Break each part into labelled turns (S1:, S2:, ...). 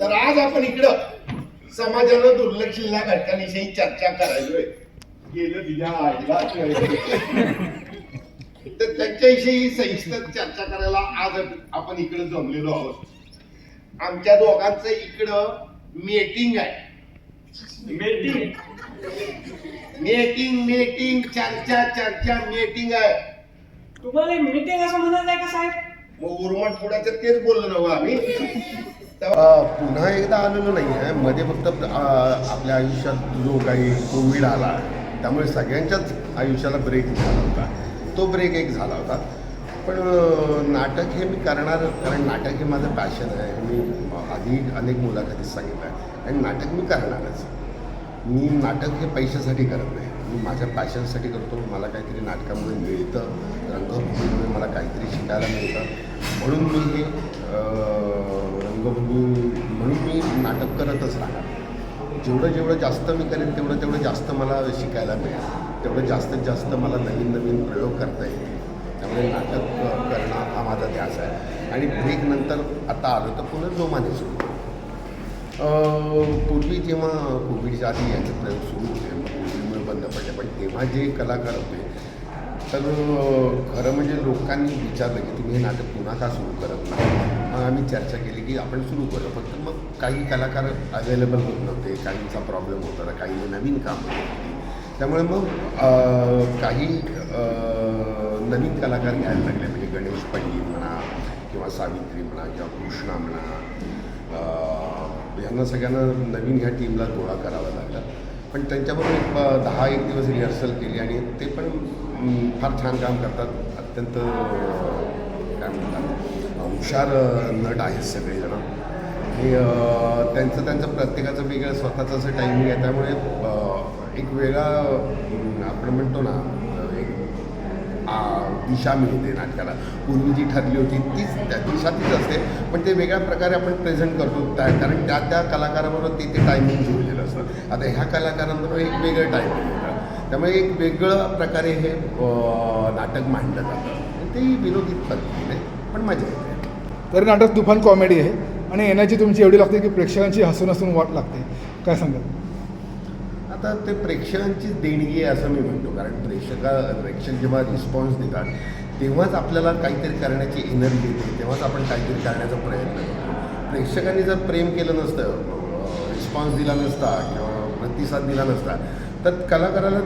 S1: तर आज आपण इकडं. समाजानं दुर्लक्षिल्या घटकांविषयी चर्चा करायलोय गेलं तिच्या आईला. तर त्यांच्याविषयी सविस्तर चर्चा करायला आज आपण इकडे जमलेलो आहोत. आमच्या दोघांचं इकडं मीटिंग आहे.
S2: मीटिंग
S1: मीटिंग मीटिंग चर्चा चर्चा मीटिंग आहे.
S2: तुम्हाला मीटिंग असं म्हणायचं आहे का साहेब?
S1: मग उर्मट थोड्याचं तेच बोललो ना हो आम्ही. पुन्हा एकदा आलेलो नाही आहे. मध्ये फक्त आपल्या आयुष्यात जो काही कोविड आला त्यामुळे सगळ्यांच्याच आयुष्याला ब्रेक झाला होता. तो ब्रेक एक झाला होता. पण नाटक हे मी करणार कारण नाटक हे माझं पॅशन आहे. मी आधी अनेक मुलाखतीत सांगितलं आहे आणि नाटक मी करणारच. मी नाटक हे पैशासाठी करत नाही. मी माझ्या पॅशनसाठी करतो. मला काहीतरी नाटकामुळे मिळतं. रंगभूमीमुळे मला काहीतरी शिकायला मिळतं. म्हणून मी हे करतच राहणार जेवढं जेवढं जास्त मी करेन तेवढं तेवढं जास्त मला शिकायला मिळेल. तेवढं जास्तीत जास्त मला नवीन नवीन प्रयोग करता येतील. त्यामुळे नाटक करणं हा माझा ध्यास आहे. आणि ब्रेक नंतर आता आलो तर पुन्हा जोमाने सुरू पूर्वी जेव्हा कोविडच्या आधी याचे प्रयोग सुरू होते कोविडमुळे बंद पडले. पण तेव्हा जे कलाकार होते तर खरं म्हणजे लोकांनी विचारलं की तुम्ही हे नाटक पुन्हा का सुरू करत नाही? मग आम्ही चर्चा केली की आपण सुरू करू. फक्त मग काही कलाकार अवेलेबल होत नव्हते काहींचा प्रॉब्लेम होता काही नवीन काम होत होती. त्यामुळे मग काही नवीन कलाकार घ्यायला लागले. म्हणजे गणेश पंडित म्हणा किंवा सावित्री म्हणा किंवा कृष्णा म्हणा. यांना सगळ्यांना नवीन ह्या टीमला गोळा करावा लागला. पण त्यांच्याबरोबर एक दहा एक दिवस रिहर्सल केली आणि ते पण फार छान काम करतात. अत्यंत काय म्हणतात? हुशार नट आहेत सगळेजण. आणि त्यांचं त्यांचं प्रत्येकाचं वेगळं स्वतःचं असं टायमिंग आहे. त्यामुळे एक वेगळा आपण म्हणतो ना एक दिशा मिळते नाटकाला. पूर्वी जी ठरली होती तीच त्या दिशा तीच असते. पण ते वेगळ्या प्रकारे आपण प्रेझेंट करतो. त्या कारण त्या त्या कलाकाराबरोबर ते ते टायमिंग जुळलेलं असतं. आता ह्या कलाकारांबरोबर एक वेगळं टायमिंग येतं. त्यामुळे एक वेगळं प्रकारे हे नाटक मांडलं जातं. ते तेही विनोदी पद्धतीने पण मजा येते.
S3: तरी नाटक तुफान कॉमेडी आहे. आणि एनर्जी तुमची एवढी लागते की प्रेक्षकांची हसून हसून वाट लागते. काय सांगाल?
S1: आता ते प्रेक्षकांची देणगी आहे असं मी म्हणतो. कारण प्रेक्षका प्रेक्षक जेव्हा रिस्पॉन्स देतात तेव्हाच आपल्याला काहीतरी करण्याची एनर्जी येते. तेव्हाच आपण काहीतरी करण्याचा प्रयत्न करतो. प्रेक्षकांनी जर प्रेम केलं नसतं रिस्पॉन्स दिला नसता किंवा प्रतिसाद दिला नसता तर कलाकाराला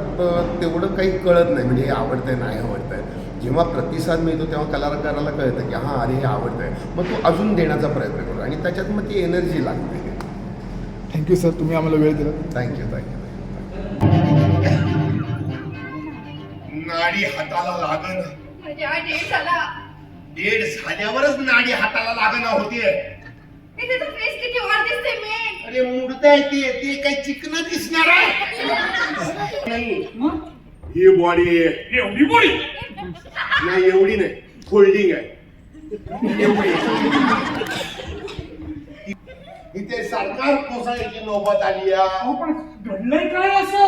S1: तेवढं काही कळत नाही. म्हणजे हे आवडतंय नाही आवडतंय. जेव्हा प्रतिसाद मिळतो तेव्हा कलाकाराला कळतं की हां अरे हे आवडतंय. मग तो अजून देण्याचा प्रयत्न करतो आणि त्याच्यात मग ती एनर्जी लागते.
S3: थँक्यू सर तुम्ही आम्हाला वेळ दिला
S1: थँक्यू थँक्यू नाडी हाताला लागण.
S4: म्हणजे हा डेट झाला.
S1: डेड झाल्यावरच नाडी हाताला लागण होतीये
S4: हे त्याचा फेस किती वाढ दिसते मेन
S1: अरे मुडताय ते. ते काही चिकन दिसणार आहे. नाही. ही बॉडी
S2: एवढी बोडी
S1: नाही एवढी नाही. फोल्डिंग आहे. एवढी इथे सरकार कोसळायची नौबत आली आहे.
S2: अहो पण घडलंय काय असं?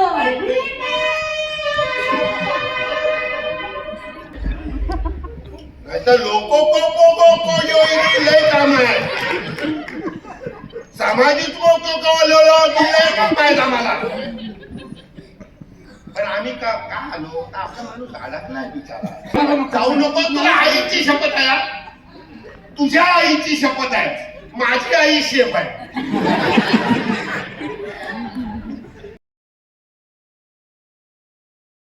S1: नाहीतर लोको को को को को लय काम आहे. सामाजिक लोको को लो लो की लय काम आहे आम्हाला. पण आम्ही का का आलो? आपला माणूस अडकलाय बिचारा. जाऊ नको तुला आईची शपथ आहे. तुझ्या आईची शपथ आहे. माझी आई शेफ आहे.